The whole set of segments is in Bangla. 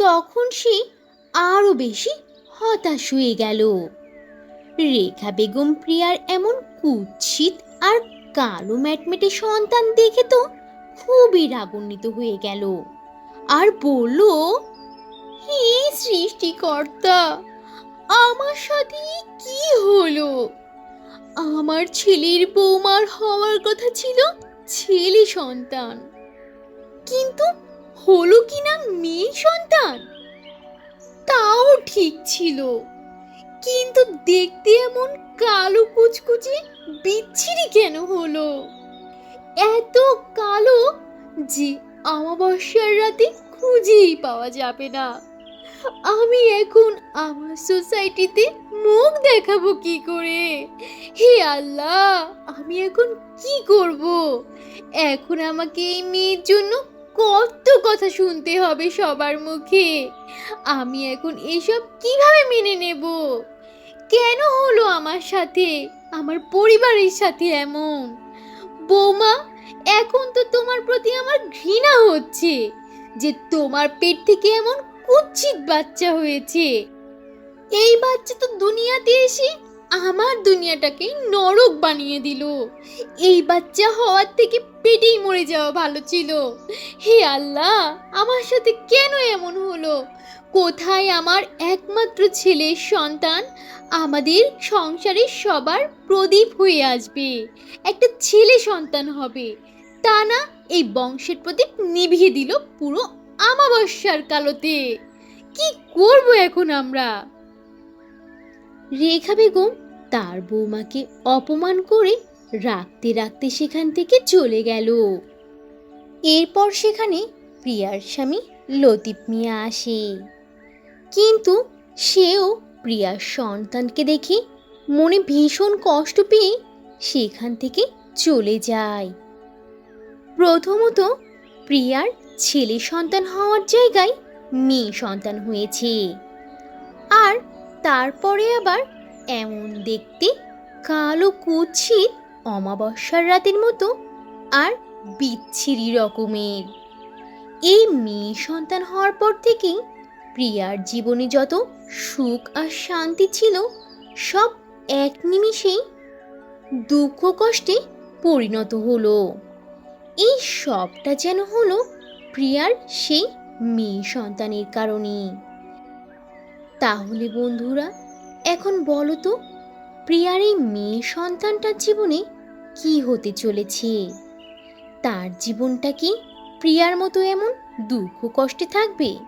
তখন সে আরও বেশি হতাশ হয়ে গেল। রেখা বেগম প্রিয়ার এমন কুৎসিত আর কালো ম্যাটমেটে সন্তান দেখে তো খুবই রাগান্বিত হয়ে গেল। আর বলল, হে সৃষ্টিকর্তা, আমার সাথে কি হলো? আমার ছেলের বৌমার হওয়ার কথা ছিল ছেলে সন্তান। কিন্তু হলো কি না মেয়ে সন্তান? তাও ঠিক ছিল। কিন্তু দেখতে এমন কালো কুচকুচে বিচ্ছিরি কেন হলো? এত কালো যে অমাবস্যার রাতে খুঁজেই পাওয়া যাবে না। আমি এখন আমার সোসাইটিতে মুখ দেখাবো কি করে? হে আল্লাহ, আমি এখন কি করব? এখন আমাকে এই মেয়ের জন্য কত কথা শুনতে হবে সবার মুখে। আমি এখন এসব কীভাবে মেনে নেব? কেন হলো আমার সাথে? আমার পরিবারের সাথে এমন? বৌমা, এখন তো তোমার প্রতি আমার ঘৃণা হচ্ছে যে তোমার পেট থেকে এমন কুচ্ছিত বাচ্চা হয়েছে। এই বাচ্চা তো দুনিয়াতে এসে আমার দুনিয়াটাকে নরক বানিয়ে দিল। এই বাচ্চা হওয়ার থেকে পেটেই মরে যাওয়া ভালো ছিল। হে আল্লাহ, আমার সাথে কেন এমন হলো? কোথায় আমার একমাত্র ছেলের সন্তান? আমাদের সংসারে সবার প্রদীপ হয়ে আসবে। একটা ছেলে সন্তান হবে। তা না, এই বংশের প্রদীপ নিভিয়ে দিল পুরো আমাবস্যার কালোতে। কি করব এখন আমরা? রেখা বেগম তার বৌমাকে অপমান করে রাখতে রাখতে সেখান থেকে চলে গেল। এরপর সেখানে প্রিয়ার স্বামী লতিফ মিয়া আসে। কিন্তু সেও প্রিয়ার সন্তানকে দেখে মনে ভীষণ কষ্ট পেয়ে সেখান থেকে চলে যায়। প্রথমত প্রিয়ার ছেলে সন্তান হওয়ার জায়গায় মেয়ে সন্তান হয়েছে। আর তারপরে আবার এমন দেখতে কালো কুৎসিত অমাবস্যার রাতের মতো আর বিচ্ছিরি রকমের। এই মেয়ে সন্তান হওয়ার পর থেকেই প্রিয়ার জীবনে যত সুখ আর শান্তি ছিল, সব এক নিমিষেই দুঃখ কষ্টে পরিণত হলো। এই সবটা যেন হলো প্রিয়ার সেই মেয়ে সন্তানের কারণে। তাহলে বন্ধুরা এখন বলো তো, প্রিয়ার এই মেয়ে সন্তানটার জীবনে কি হতে চলেছে? তার জীবনটা কি প্রিয়ার মতো এমন দুঃখ কষ্টে থাকবে?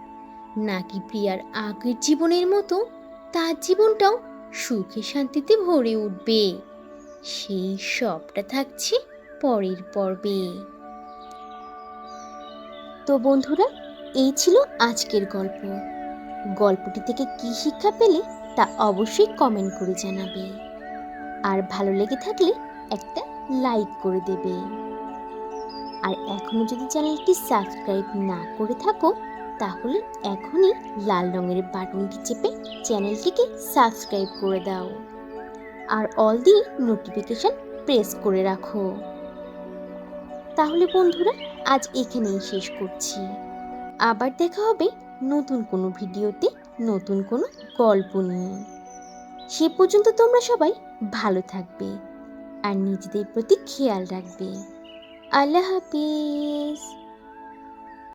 নাকি প্রিয়ার আগের জীবনের মতো তার জীবনটাও সুখে শান্তিতে ভরে উঠবে? সেই সবটা থাকছে পরের পর্বে। তো বন্ধুরা, এই ছিল আজকের গল্প। গল্পটি থেকে কি শিক্ষা পেলে তা অবশ্যই কমেন্ট করে জানাবে। আর ভালো লেগে থাকলে একটা লাইক করে দেবে। আর এখনও যদি চ্যানেলটি সাবস্ক্রাইব না করে থাকো, তাহলে এখনই লাল রঙের বাটনটি চেপে চ্যানেলটিকে সাবস্ক্রাইব করে দাও। আর অল দি নোটিফিকেশান প্রেস করে রাখো। তাহলে বন্ধুরা, আজ এখানেই শেষ করছি। আবার দেখা হবে নতুন কোনো ভিডিওতে। নতুন কোনো গল্প নিয়ে। সে পর্যন্ত তোমরা সবাই ভালো থাকবে আর নিজেদের প্রতি খেয়াল রাখবে। আল্লাহ হাফিজ।